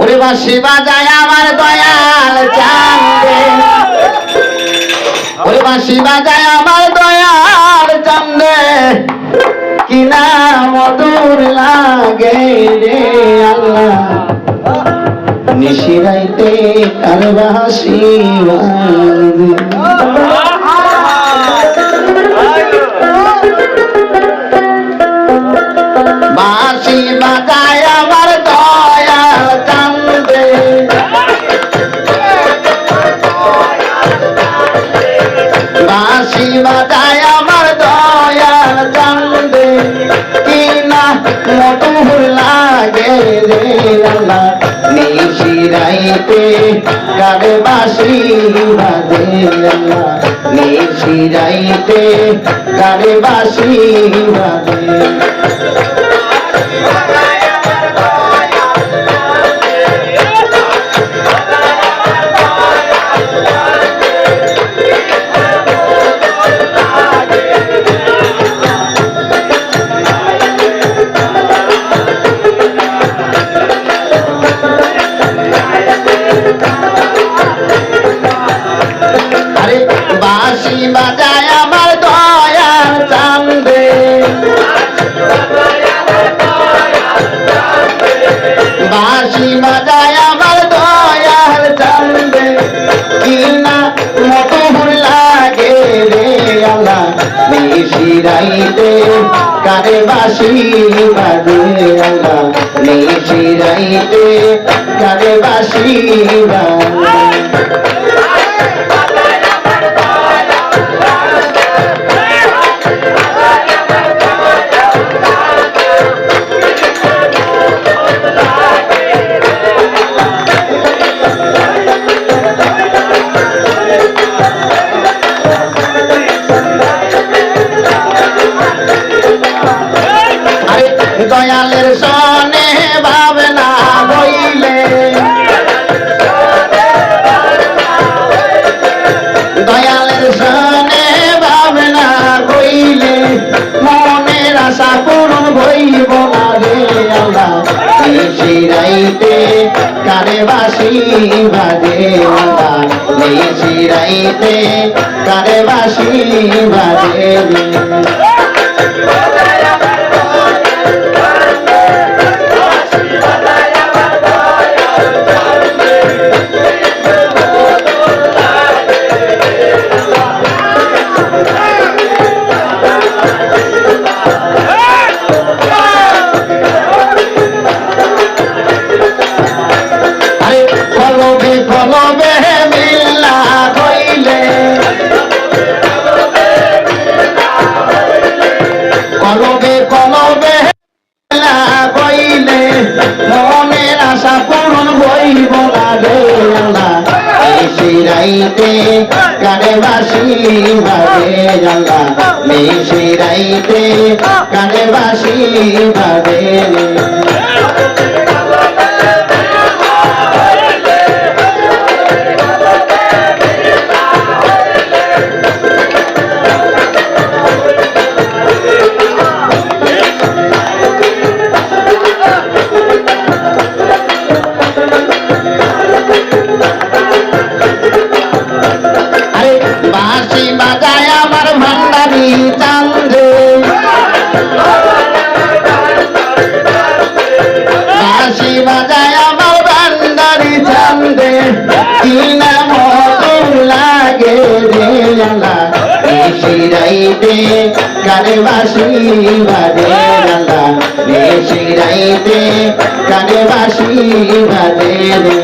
ওরে বাসি বাজায় আমার দয়াল চান্দে। ওরে বাসি বাজায় আমার দয়াল চান্দে। কি না মধুর লাগে রে আল্লাহ। নিশিরাইতে কার বাজে মধুর লাগে রে আল্লাহ। নিশিরাইতে গাবে বাঁশি বাজে। আল্লাহ নিশিরাইতে কারে বাঁশি বাজে নেই ফিরাইতে কারে বাসি বাজে দয়ালের সনে ভাবনা বইলে। দয়ালের সনে ভাবনা বইলে। মনের আশা পূরণ হইব না রে আল্লাহ। কানে বাসি বাজে আল্লাহ। নিশিরাইতে কানে বাসি বাজে আশা পূরণ হইব না রে আল্লাহ মিশিরাইতে কানে বাসি ভাবে আল্লাহ মিশিরাইতে কানে বাসি বাজে নিশিরাইতে কানে বাঁশি বাজে রে শিরাইতে কানে বাঁশি বাজে রে।